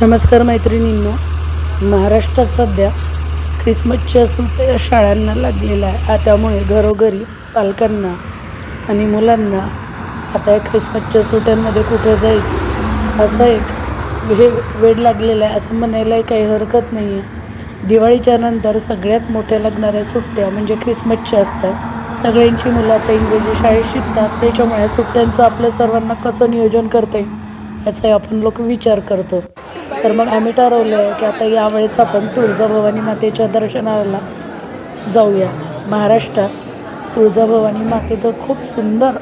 नमस्कार मैत्रिणींनो. महाराष्ट्रात सध्या ख्रिसमसच्या सुट्ट्या शाळांना लागलेल्या आहे त्यामुळे घरोघरी पालकांना आणि मुलांना आता या ख्रिसमसच्या सुट्ट्यांमध्ये कुठे जायचं? असं एक हे वेळ लागलेला आहे. असं म्हणायलाही काही हरकत नाही आहे. दिवाळीच्या नंतर सगळ्यात मोठ्या लागणाऱ्या सुट्ट्या म्हणजे ख्रिसमसच्या असतात. सगळ्यांची मुलं आता इंग्रजी शाळेत शिकतात. त्याच्यामुळे सुट्ट्यांचं आपल्या सर्वांना कसं नियोजन करता येईल याचाही आपण लोक विचार करतो. तर मग आम्ही ठरवलं आहे की आता यावेळेस आपण तुळजाभवानी मातेच्या दर्शनाला जाऊया. महाराष्ट्रात तुळजाभवानी मातेचं खूप सुंदर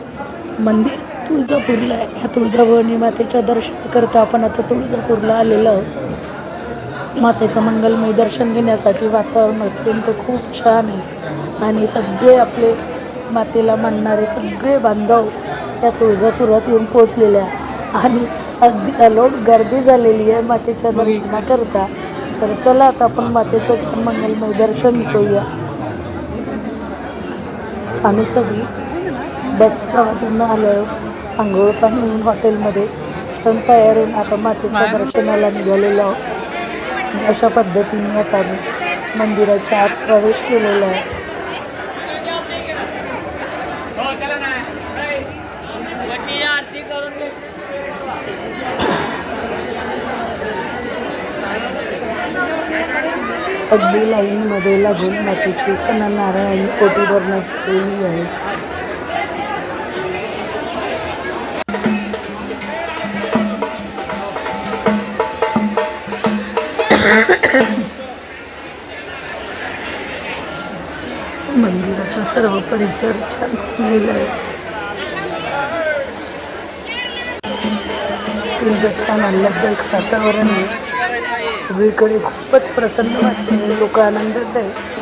मंदिर तुळजापूरला आहे. ह्या तुळजाभवानी मातेच्या दर्शनाकरता आपण आता तुळजापूरला आलेलो आहोत. मातेचं मंगलमय दर्शन घेण्यासाठी वातावरण अत्यंत खूप छान आहे. आणि सगळे आपले मातेला मानणारे सगळे बांधव त्या तुळजापुरात येऊन पोचलेले आहे आणि अगदी अलोट गर्दी झालेली आहे मातेच्या दर्शनाकरता. तर चला आता आपण मातेचं छान मंगलमय दर्शन घेऊया. आम्ही सगळी बस प्रवासांना आलो आहोत आंघोळ पाणी होऊन हॉटेलमध्ये छान तयार होऊन आता मातेच्या दर्शनाला निघालेलो आहोत. अशा पद्धतीने आता आम्ही मंदिराच्या आत प्रवेश केलेला आहे. आरती करून अगदी लाईनमध्ये लागून मातीची कणा नारळ आणि कोटी भरण्यासाठी आहे. मंदिराचा सर्व परिसर छान फुललेला आहे छान आल्हाददायक वातावरण आहे. सगळीकडे खूपच प्रसन्न वाटते. लोक आनंदात आहे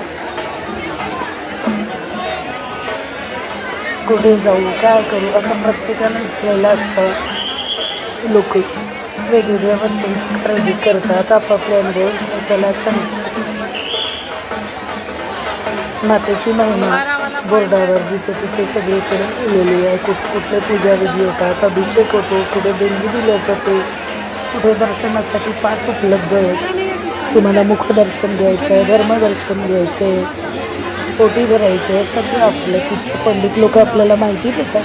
कुठे जाऊ काय करू असं प्रत्येकानं झालेलं असतं. लोक वेगवेगळ्या वस्तू खरेदी करतात आपापल्या अनुभव त्याला सांगतात. मातेची महिमा बोर्डावर जिथे तिथे सगळीकडे लिहिलेली आहे. कुठे कुठले पूजाविधी होतात अभिषेक होतो कुठे देणगी दिल्या जाते कुठे दर्शनासाठी पास उपलब्ध आहेत. तुम्हाला मुखदर्शन घ्यायचं आहे धर्मदर्शन घ्यायचं आहे पोटी भरायची आहे सगळं आपलं. तिथच्या पंडित लोक आपल्याला माहिती देतात.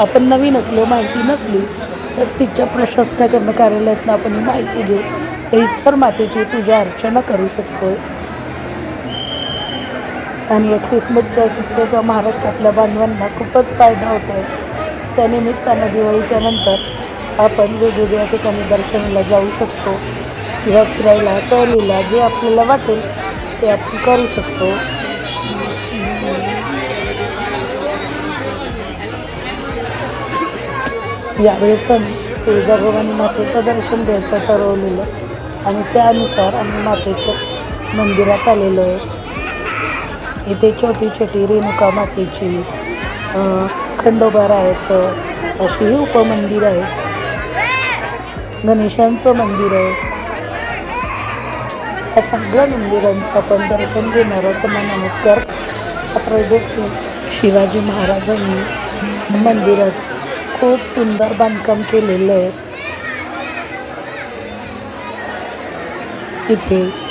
आपण नवीन असलो माहिती नसली तर तिच्या प्रशासनाकडनं कार्यालयातनं आपण ही माहिती घेऊ. रीतसर मातेची पूजा अर्चना करू शकतो आणि या ख्रिसमसच्या सुट्ट्याच्या महाराष्ट्रातल्या बांधवांना खूपच फायदा होतो आहे त्यानिमित्तानं दिवाळीच्या नंतर आपण वेगवेगळ्या ठिकाणी दर्शनाला जाऊ शकतो किंवा फिरायला सहलीला जे आपल्याला वाटेल ते आपण करू शकतो. यावेळेस आम्ही तुळजाभवानी मातेचं दर्शन घ्यायचं ठरवलेलं आणि त्यानुसार आम्ही मातेच्या मंदिरात आलेलो आहे. इथे छोटी छोटी रेणुका मातेची खंडोबा राहायचं अशीही उपमंदिर आहेत. गणेशांचं मंदिर आहे. या सगळ्या मंदिरांचं आपण दर्शन घेणार आहोत. त्यांना नमस्कार. छत्रपती शिवाजी महाराजांनी मंदिरात खूप सुंदर बांधकाम केलेलं आहे. इथे